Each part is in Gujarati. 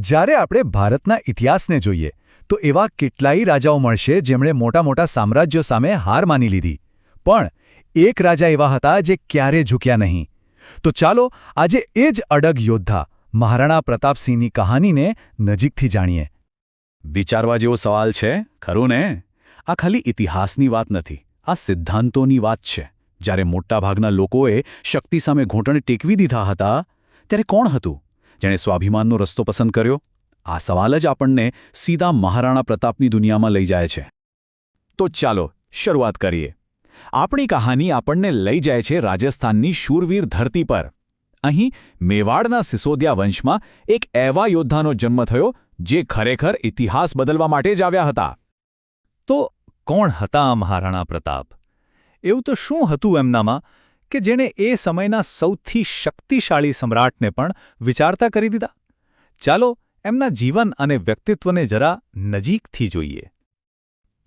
જ્યારે આપણે ભારતના ઇતિહાસને જોઈએ, તો એવા કેટલાય રાજાઓ મળશે જેમણે મોટા મોટા સામ્રાજ્યો સામે હાર માની લીધી. પણ એક રાજા એવા હતા જે ક્યારે ઝૂક્યા નહીં. તો ચાલો આજે એ જ અડગ યોદ્ધા મહારાણા પ્રતાપસિંહની કહાનીને નજીકથી જાણીએ. વિચારવા જેવો સવાલ છે, ખરું ને? આ ખાલી ઇતિહાસની વાત નથી, આ સિદ્ધાંતોની વાત છે. જ્યારે મોટાભાગના લોકોએ શક્તિ સામે ઘૂંટણ ટેકવી દીધા હતા, ત્યારે કોણ હતું? જેણે સ્વાભિમાનનો રસ્તો પસંદ કર્યો? આ સવાલ જ આપણને સીધા મહારાણા પ્રતાપની દુનિયામાં લઈ જાય છે. તો ચાલો, શરૂઆત કરીએ. આપણી કહાની આપણને લઈ જાય છે રાજસ્થાનની શૂરવીર ધરતી પર. અહીં મેવાડના સિસોદિયા વંશમાં એક એવા યોદ્ધાનો જન્મ થયો, જે ખરેખર ઇતિહાસ બદલવા માટે જ આવ્યા હતા. તો કોણ હતા મહારાણા પ્રતાપ? એવું તો શું હતું એમનામાં? કે જેણે એ સમયના સૌથી શક્તિશાળી સમ્રાટને પણ વિચારતા કરી દીધા? ચાલો એમના જીવન અને વ્યક્તિત્વને જરા નજીકથી જોઈએ.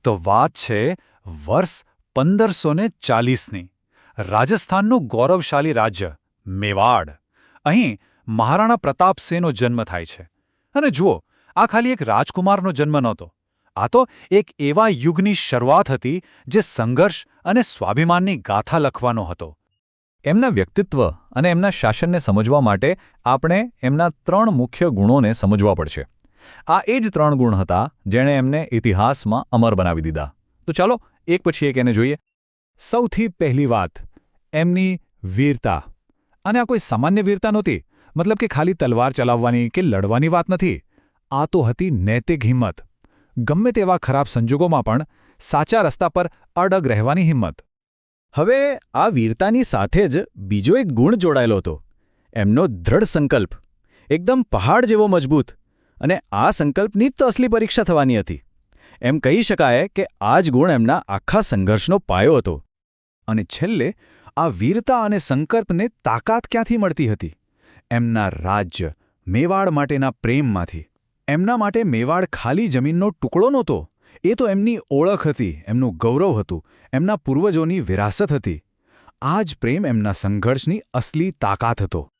તો વાત છે વર્ષ પંદરસો ને ચાલીસની. રાજસ્થાનનું ગૌરવશાળી રાજ્ય, મેવાડ. અહીં મહારાણા પ્રતાપસિંહનો જન્મ થાય છે. અને જુઓ, આ ખાલી એક રાજકુમારનો જન્મ નહોતો. આ તો એક એવા યુગની શરૂઆત હતી જે સંઘર્ષ અને સ્વાભિમાનની ગાથા લખવાનો હતો. એમના વ્યક્તિત્વ અને એમના શાસનને સમજવા માટે આપણે એમના ત્રણ મુખ્ય ગુણોને સમજવા પડશે. આ એ જ ત્રણ ગુણ હતા જેણે એમને ઇતિહાસમાં અમર બનાવી દીધા. તો ચાલો એક પછી એક એને જોઈએ. સૌથી પહેલી વાત, એમની વીરતા. અને આ કોઈ સામાન્ય વીરતા નહોતી, મતલબ કે ખાલી તલવાર ચલાવવાની કે લડવાની વાત નથી. આ તો હતી નૈતિક હિંમત. ગમે તેવા ખરાબ સંજોગોમાં પણ સાચા રસ્તા પર અડગ રહેવાની હિંમત. હવે આ વીરતાની સાથે જ બીજો એક ગુણ જોડાયેલો હતો. એમનો દ્રઢ સંકલ્પ. એકદમ પહાડ જેવો મજબૂત. અને આ સંકલ્પની જ તો અસલી પરીક્ષા થવાની હતી. એમ કહી શકાય કે આ જ ગુણ એમના આખા સંઘર્ષનો પાયો હતો. અને છેલ્લે, આ વીરતા અને સંકલ્પને તાકાત ક્યાંથી મળતી હતી? એમના રાજ્ય, મેવાડ માટેના પ્રેમમાંથી. એમના માટે મેવાડ ખાલી જમીનનો ટુકડો નહોતો. એ તો એમની ઓળખ હતી, એમનું ગૌરવ હતું, એમના પૂર્વજોની વિરાસત હતી. આ જ પ્રેમ એમના સંઘર્ષની અસલી તાકાત હતો.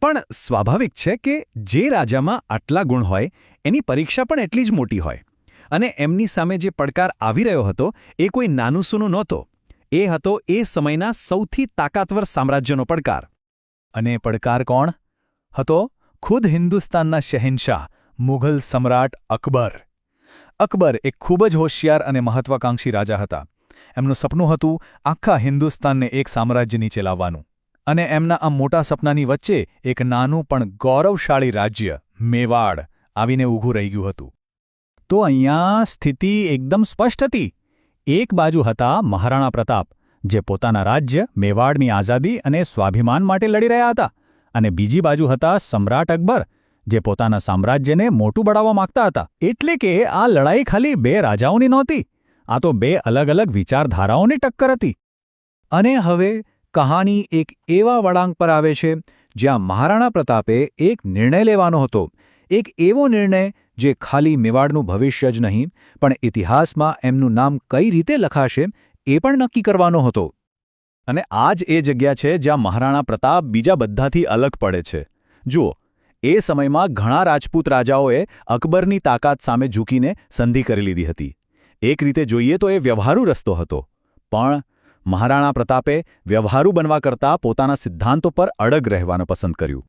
પણ સ્વાભાવિક છે કે જે રાજામાં આટલા ગુણ હોય, એની પરીક્ષા પણ એટલી જ મોટી હોય. અને એમની સામે જે પડકાર આવી રહ્યો હતો, એ કોઈ નાનુસૂનું નહોતો. એ હતો એ સમયના સૌથી તાકાતવર સામ્રાજ્યનો પડકાર. અને પડકાર કોણ? હતો ખુદ હિન્દુસ્તાનના શહેનશાહ, મુઘલ સમ્રાટ અકબર. અકબર એક ખૂબ જ હોશિયાર અને મહત્વાકાંક્ષી રાજા હતા. એમનું સપનું હતું આખા હિન્દુસ્તાનને એક સામ્રાજ્ય નીચે લાવવાનું અને એમના આ મોટા સપનાની વચ્ચે એક નાનું પણ ગૌરવશાળી રાજ્ય, મેવાડ, આવીને ઊભું રહી ગયું હતું. તો અહીંયા સ્થિતિ એકદમ સ્પષ્ટ હતી. એક બાજુ હતા મહારાણા પ્રતાપ, જે પોતાના રાજ્ય, મેવાડની આઝાદી અને સ્વાભિમાન માટે લડી રહ્યા હતા અને બીજી બાજુ હતા સમ્રાટ અકબર જે પોતાના સામ્રાજ્યને મોટું બનાવવા માંગતા હતા. એટલે કે આ લડાઈ ખાલી બે રાજાઓની નહોતી, આ તો બે અલગ અલગ વિચારધારાઓની ટક્કર હતી. અને હવે કહાની એક એવા વળાંક પર આવે છે, જ્યાં મહારાણા પ્રતાપે એક નિર્ણય લેવાનો હતો. એક એવો નિર્ણય જે ખાલી મેવાડનું ભવિષ્ય જ નહીં, પણ ઇતિહાસમાં એમનું નામ કઈ રીતે લખાશે એ પણ નક્કી કરવાનો હતો. અને આ જ એ જગ્યા છે જ્યાં મહારાણા પ્રતાપ બીજા બધાથી અલગ પડે છે. જુઓ એ સમયમાં ઘણા રાજપૂત રાજાઓએ અકબરની તાકાત સામે ઝૂકીને સંધિ કરી લીધી હતી. એક રીતે જોઈએ તો એ વ્યવહારુ રસ્તો હતો. પણ મહારાણા પ્રતાપે વ્યવહારુ બનવા કરતાં પોતાના સિદ્ધાંતો પર અડગ રહેવાનું પસંદ કર્યું.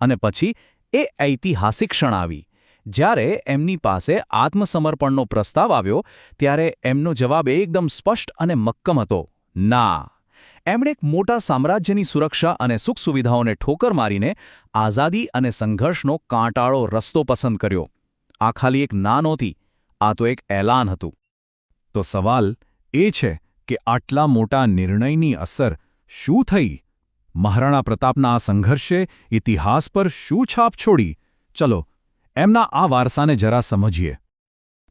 અને પછી એ ઐતિહાસિક ક્ષણ આવી. જ્યારે એમની પાસે આત્મસમર્પણનો પ્રસ્તાવ આવ્યો, ત્યારે એમનો જવાબ એકદમ સ્પષ્ટ અને મક્કમ હતો. ના! એમણે એક મોટા સામ્રાજ્યની સુરક્ષા અને સુખ સુવિધાઓને ઠોકર મારીને આઝાદી અને સંઘર્ષનો કાંટાળો રસ્તો પસંદ કર્યો. આ ખાલી એક ના નહોતી, આ તો એક એલાન હતું. તો સવાલ એ છે કે આટલા મોટા નિર્ણયની અસર શું થઈ? મહારાણા પ્રતાપના આ સંઘર્ષે ઇતિહાસ પર શું છાપ છોડી? ચલો, એમના આ વારસાને જરા સમજીએ.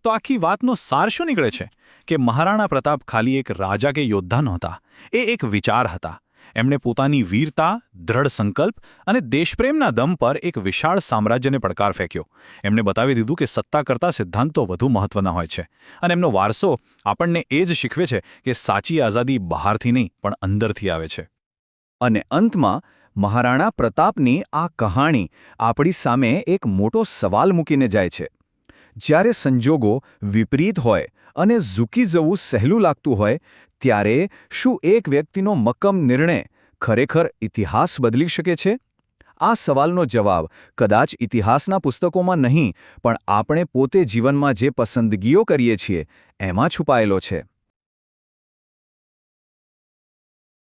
તો આખી વાતનો સાર શું નીકળે છે? કે મહારાણા પ્રતાપ ખાલી એક રાજા કે યોદ્ધા નહોતા. એ એક વિચાર હતા. એમણે પોતાની વીરતા, દ્રઢ સંકલ્પ અને દેશપ્રેમના દમ પર એક વિશાળ સામ્રાજ્યને પડકાર ફેંક્યો. એમણે બતાવી દીધું કે સત્તા કરતા સિદ્ધાંતો વધુ મહત્વના હોય છે. અને એમનો વારસો આપણને એ જ શીખવે છે કે સાચી આઝાદી બહારથી નહીં, પણ અંદરથી આવે છે. અને અંતમાં, મહારાણા પ્રતાપની આ કહાણી આપણી સામે એક મોટો સવાલ મૂકીને જાય છે. જ્યારે સંજોગો વિપરીત હોય અને ઝૂકી જવું સહેલું લાગતું હોય, ત્યારે શું એક વ્યક્તિનો મક્કમ નિર્ણય ખરેખર ઇતિહાસ બદલી શકે છે? આ સવાલનો જવાબ કદાચ ઇતિહાસના પુસ્તકોમાં નહીં, પણ આપણે પોતે જીવનમાં જે પસંદગીઓ કરીએ છીએ, એમાં છુપાયેલો છે.